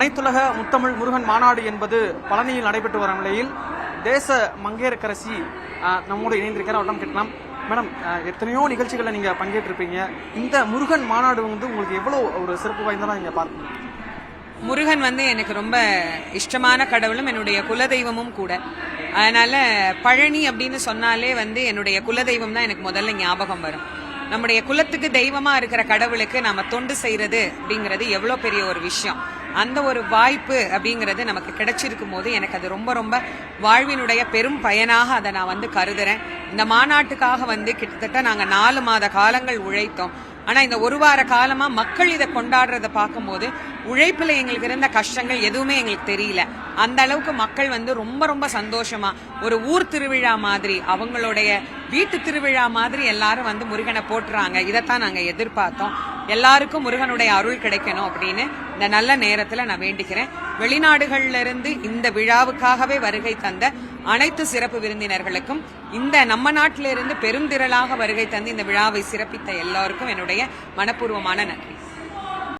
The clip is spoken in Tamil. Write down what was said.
அனைத்துலக முத்தமிழ் முருகன் மாநாடு என்பது பழனியில் நடைபெற்று வரும் நிலையில் தேச மங்கையரக்கரசி நம்மோடு இணைந்திருக்கிற அவரிடம் கேட்கலாம். மேடம் எத்தனையோ நிகழ்ச்சிகளில் நீங்கள் பங்கேற்றிருப்பீங்க. இந்த முருகன் மாநாடு வந்து உங்களுக்கு எவ்வளோ ஒரு சிறப்பு வாய்ந்ததாக நீங்கள் பார்க்கணும்? முருகன் வந்து எனக்கு ரொம்ப இஷ்டமான கடவுளும் என்னுடைய குலதெய்வமும் கூட. அதனால பழனி அப்படின்னு சொன்னாலே வந்து என்னுடைய குலதெய்வம் தான் எனக்கு முதல்ல ஞாபகம் வரும். நம்முடைய குலத்துக்கு தெய்வமா இருக்கிற கடவுளுக்கு நாம தொண்டு செய்யறது அப்படிங்கிறது எவ்வளோ பெரிய ஒரு விஷயம். அந்த ஒரு வாய்ப்பு அப்படிங்கிறது நமக்கு கிடைச்சிருக்கும் போது எனக்கு அது ரொம்ப ரொம்ப வாழ்வினுடைய பெரும் பயனாக அதை நான் வந்து கருதுறேன். இந்த மாநாட்டுக்காக வந்து கிட்டத்தட்ட நாங்கள் நாலு மாத காலங்கள் உழைத்தோம். ஆனால் இந்த ஒரு வார காலமாக மக்கள் இதை கொண்டாடுறத பார்க்கும்போது உழைப்பில் எங்களுக்கு இருந்த கஷ்டங்கள் எதுவுமே எங்களுக்கு தெரியல. அந்த அளவுக்கு மக்கள் வந்து ரொம்ப ரொம்ப சந்தோஷமா ஒரு ஊர் திருவிழா மாதிரி அவங்களுடைய வீட்டு திருவிழா மாதிரி எல்லாரும் வந்து முருகனை போட்டுறாங்க இதைத்தான் நாங்கள் எதிர்பார்த்தோம். எல்லாருக்கும் முருகனுடைய அருள் கிடைக்கணும் அப்படின்னு இந்த நல்ல நேரத்துல நான் வேண்டிக்கிறேன். வெளிநாடுகள்ல இருந்து இந்த விழாவுக்காகவே வருகை தந்த அனைத்து சிறப்பு விருந்தினர்களுக்கும் இந்த நம்ம நாட்டிலிருந்து பெருந்திரளாக வருகை தந்து இந்த விழாவை சிறப்பித்த எல்லாருக்கும் என்னுடைய மனப்பூர்வமான நன்றி.